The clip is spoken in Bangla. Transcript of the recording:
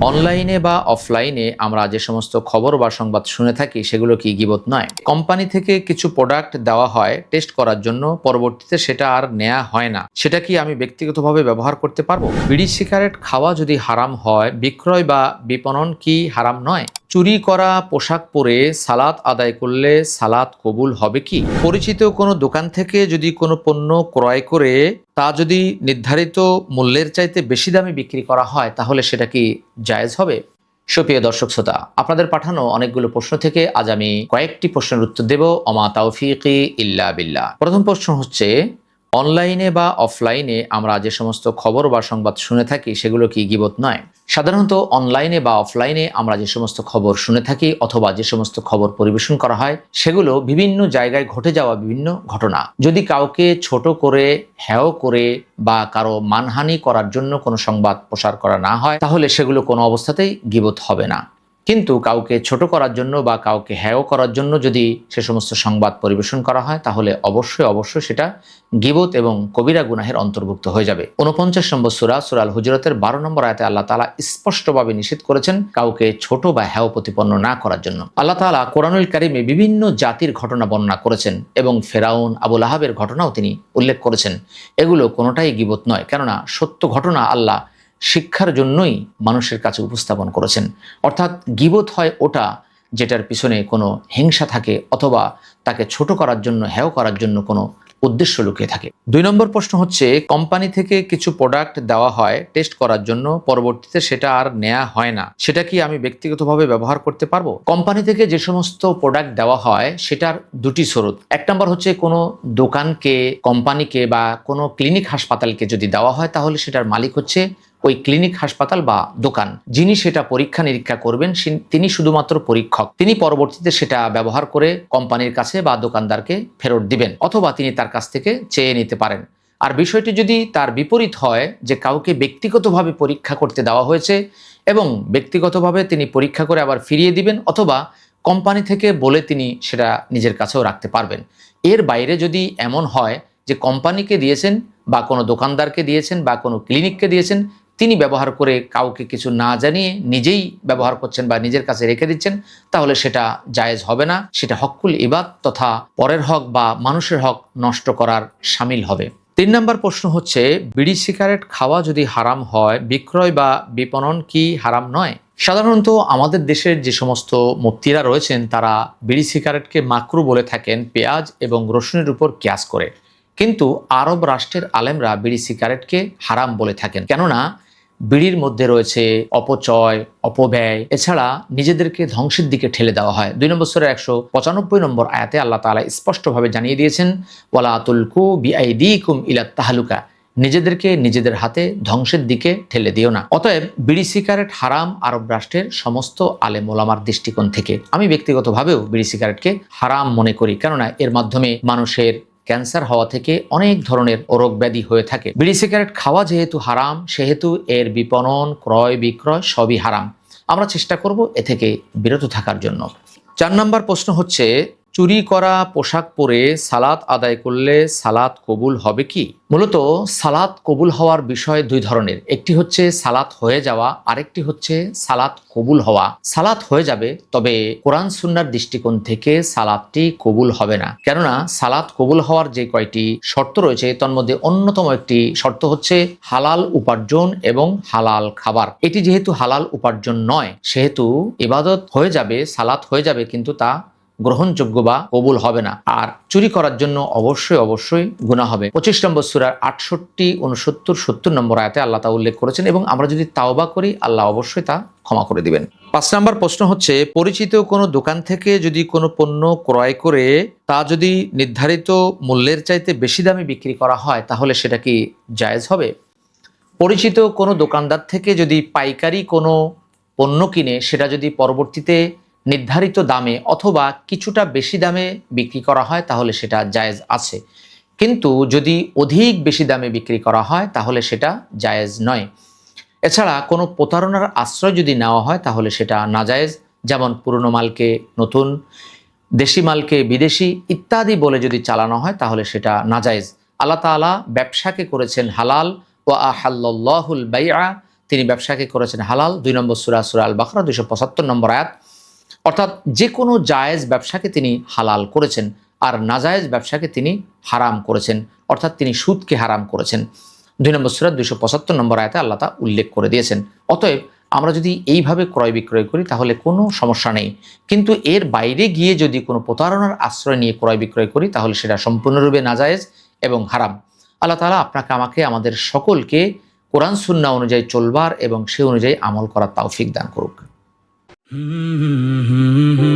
অনলাইনে বা অফলাইনে আমরা যে সমস্ত খবর বা সংবাদ শুনে থাকি, সেগুলো কি গিবত নয়। কোম্পানি থেকে কিছু প্রোডাক্ট দেওয়া হয় টেস্ট করার জন্য, পরবর্তীতে সেটা আর নেওয়া হয় না। সেটা কি আমি ব্যক্তিগতভাবে ব্যবহার করতে পারব? বিড়ি, সিগারেট খাওয়া যদি হারাম হয়, বিক্রয় বা বিপণন কি হারাম নয়? চুরি করা পোশাক পরে সালাত আদায় করলে সালাত কবুল হবে কি? পরিচিত কোনো দোকান থেকে যদি কোনো পণ্য ক্রয় করে তা যদি নির্ধারিত মূল্যের চাইতে বেশি দামে বিক্রি করা হয়, তাহলে সেটা কি জায়েজ হবে? সুপ্রিয় দর্শক শ্রোতা, আপনাদের পাঠানো অনেকগুলো প্রশ্ন থেকে আজ আমি কয়েকটি প্রশ্নের উত্তর দেব। অমা তাওফিকি ইল্লা বিল্লাহ। প্রথম প্রশ্ন হচ্ছে অনলাইনে বা অফলাইনে আমরা যে সমস্ত খবর বা সংবাদ শুনে থাকি, সেগুলো কি গিবত নয়? সাধারণত অনলাইনে বা অফলাইনে আমরা যে সমস্ত খবর শুনে থাকি অথবা যে সমস্ত খবর পরিবেশন করা হয়, সেগুলো বিভিন্ন জায়গায় ঘটে যাওয়া বিভিন্ন ঘটনা। যদি কাউকে ছোট করে, হেয় করে বা কারও মানহানি করার জন্য কোনো সংবাদ প্রসার করা না হয়, তাহলে সেগুলো কোনো অবস্থাতেই গিবত হবে না। কিন্তু কাউকে ছোট করার জন্য বা কাউকে হ্যায় করার জন্য যদি সে সমস্ত সংবাদ পরিবেশন করা হয়, তাহলে অবশ্যই অবশ্যই সেটা গিবত এবং কবিরা গুনাহের অন্তর্ভুক্ত হয়ে যাবে। উনপঞ্চাশ নম্বর সুরা সুরাল হুজরতের বারো নম্বর আয়তে আল্লাহ তালা স্পষ্টভাবে নিষেধ করেছেন কাউকে ছোট বা হ্যাও প্রতিপন্ন না করার জন্য। আল্লাহ তালা কোরআনুল কারিমে বিভিন্ন জাতির ঘটনা বর্ণনা করেছেন এবং ফেরাউন আবুল আহাবের ঘটনাও তিনি উল্লেখ করেছেন। এগুলো কোনোটাই গিবত নয়, কেননা সত্য ঘটনা আল্লাহ শিক্ষার জন্যই মানুষের কাছে উপস্থাপন করেছেন। অর্থাৎ গিবত হয় ওটা যেটার পিছনে কোনো হিংসা থাকে অথবা তাকে ছোট করার জন্য, হেয় করার জন্য কোনো উদ্দেশ্য লুকিয়ে থাকে। দুই নম্বর প্রশ্ন হচ্ছে, কোম্পানি থেকে কিছু প্রোডাক্ট দেওয়া হয় টেস্ট করার জন্য, পরবর্তীতে সেটা আর নেওয়া হয় না। সেটা কি আমি ব্যক্তিগতভাবে ব্যবহার করতে পারব? কোম্পানি থেকে যে সমস্ত প্রোডাক্ট দেওয়া হয়, সেটার দুটি স্রোত। এক নম্বর হচ্ছে, কোনো দোকানকে, কোম্পানিকে বা কোনো ক্লিনিক হাসপাতালকে যদি দেওয়া হয়, তাহলে সেটার মালিক হচ্ছে ওই ক্লিনিক, হাসপাতাল বা দোকান। যিনি সেটা পরীক্ষা নিরীক্ষা করবেন তিনি শুধুমাত্র পরীক্ষক। তিনি পরবর্তীতে সেটা ব্যবহার করে কোম্পানির কাছে বা দোকানদারকে ফেরত দিবেন অথবা তিনি তার কাছ থেকে চেয়ে নিতে পারেন। আর বিষয়টি যদি তার বিপরীত হয় যে কাউকে ব্যক্তিগতভাবে পরীক্ষা করতে দেওয়া হয়েছে এবং ব্যক্তিগতভাবে তিনি পরীক্ষা করে আবার ফিরিয়ে দিবেন অথবা কোম্পানি থেকে বলে তিনি সেটা নিজের কাছেও রাখতে পারবেন। এর বাইরে যদি এমন হয় যে কোম্পানিকে দিয়েছেন বা কোনো দোকানদারকে দিয়েছেন বা কোনো ক্লিনিককে দিয়েছেন তিনি ব্যবহার করে কাউকে কিছু না জানিয়ে নিজেই ব্যবহার করছেন বা নিজের কাছে রেখে দিচ্ছেন, তাহলে সেটা জায়েজ হবে না। সেটা হকুল ইবাদ তথা পরের হক বা মানুষের হক নষ্ট করার সামিল হবে। তিন নম্বর প্রশ্ন হচ্ছে, বিড়ি সিগারেট খাওয়া যদি হারাম হয়, বিক্রয় বা বিপণন কি হারাম নয়? সাধারণত আমাদের দেশের যে সমস্ত মুক্তিরা রয়েছেন, তারা বিড়ি সিগারেটকে মাকরু বলে থাকেন, পেঁয়াজ এবং রসুনের উপর ক্যাস করে। কিন্তু আরব রাষ্ট্রের আলেমরা বিড়ি সিগারেটকে হারাম বলে থাকেন। কেননা বিড়ির মধ্যে রয়েছে অপচয়, অপব্যয়, এছাড়া নিজেদেরকে ধ্বংসের দিকে ঠেলে দেওয়া হয়। দুই নম্বর সরের একশো পঁচানব্বই নম্বর আয়াতে আল্লাহ তাআলা স্পষ্টভাবে জানিয়ে দিয়েছেন, ওয়ালা তুলকু বিআইদিকুম ইলা তাহালুকা নিজেদেরকে নিজেদের হাতে ধ্বংসের দিকে ঠেলে দিও না। অতএব বিড়ি সিগারেট হারাম আরব রাষ্ট্রের সমস্ত আলেম ওলামার দৃষ্টিকোণ থেকে। আমি ব্যক্তিগতভাবেও বিড়ি সিগারেটকে হারাম মনে করি, কেননা এর মাধ্যমে মানুষের ক্যান্সার হওয়া থেকে অনেক ধরনের রোগ ব্যাধি হয়ে থাকে। বিড়ি, সিগারেট খাওয়া যেহেতু হারাম, সেহেতু এর বিপণন, ক্রয়, বিক্রয় সবই হারাম। আমরা চেষ্টা করব এ থেকে বিরত থাকার জন্য। চার নম্বর প্রশ্ন হচ্ছে চুরি করা পোশাক পরে সালাত আদায় করলে সালাত কবুল হবে কি? মূলত সালাত কবুল হওয়ার বিষয় দুই ধরনের। একটি হচ্ছে সালাত হয়ে যাওয়া, আরেকটি হচ্ছে সালাত কবুল হওয়া। সালাত হয়ে যাবে, তবে কোরআন সুন্নার দৃষ্টিকোণ থেকে সালাদটি কবুল হবে না। কেননা সালাত কবুল হওয়ার যে কয়টি শর্ত রয়েছে তন্মধ্যে অন্যতম একটি শর্ত হচ্ছে হালাল উপার্জন এবং হালাল খাবার। এটি যেহেতু হালাল উপার্জন নয়, সেহেতু ইবাদত হয়ে যাবে, সালাত হয়ে যাবে, কিন্তু তা গ্রহণযোগ্য বা কবুল হবে না। আর চুরি করার জন্য অবশ্যই অবশ্যই গুণা হবে। পঁচিশ নম্বর সুরার আটষট্টি উনসত্তর সত্তর নম্বর আয়াতে আল্লাহ তা উল্লেখ করেছেন এবং আমরা যদি তাওবা করি, আল্লাহ অবশ্যই তা ক্ষমা করে দিবেন। পাঁচ নম্বর প্রশ্ন হচ্ছে, পরিচিত কোনো দোকান থেকে যদি কোনো পণ্য ক্রয় করে, তা যদি নির্ধারিত মূল্যের চাইতে বেশি দামে বিক্রি করা হয়, তাহলে সেটা কি জায়েজ হবে? পরিচিত কোনো দোকানদার থেকে যদি পাইকারি কোনো পণ্য কিনে, সেটা যদি পরবর্তীতে নির্ধারিত দামে অথবা কিছুটা বেশি দামে বিক্রি করা হয়, তাহলে সেটা জায়েজ আছে। কিন্তু যদি অধিক বেশি দামে বিক্রি করা হয়, তাহলে সেটা জায়েজ নয়। এছাড়া কোনো প্রতারণার আশ্রয় যদি নেওয়া হয়, তাহলে সেটা নাজায়েজ, যেমন পুরনো মালকে নতুন, দেশি মালকে বিদেশি ইত্যাদি বলে যদি চালানো হয়, তাহলে সেটা নাজায়েজ। আল্লাহ তাআলা ব্যবসাকে করেছেন হালাল, ওয়া আহাল্লাহুল বাইয়া তিনি ব্যবসাকে করেছেন হালাল। দুই নম্বর সুরা সুরা আল বাখরা দুইশো পঁচাত্তর নম্বর আয়াত। অর্থাৎ যে কোনো জায়েজ ব্যবসাকে তিনি হালাল করেছেন আর নাজায়েজ ব্যবসাকে তিনি হারাম করেছেন, অর্থাৎ তিনি সুদকে হারাম করেছেন। দুই নম্বর সুরাত দুইশো পঁচাত্তর নম্বর আয়তে আল্লাহ তা উল্লেখ করে দিয়েছেন। অতএব আমরা যদি এইভাবে ক্রয় বিক্রয় করি তাহলে কোনো সমস্যা নেই। কিন্তু এর বাইরে গিয়ে যদি কোনো প্রতারণার আশ্রয় নিয়ে ক্রয় বিক্রয় করি তাহলে সেটা সম্পূর্ণরূপে নাজায়েজ এবং হারাম। আল্লাহ তালা আপনাকে, আমাকে, আমাদের সকলকে কোরআন সুন্না অনুযায়ী চলবার এবং সে অনুযায়ী আমল করার তৌফিক দান করুক। Mm-hmm.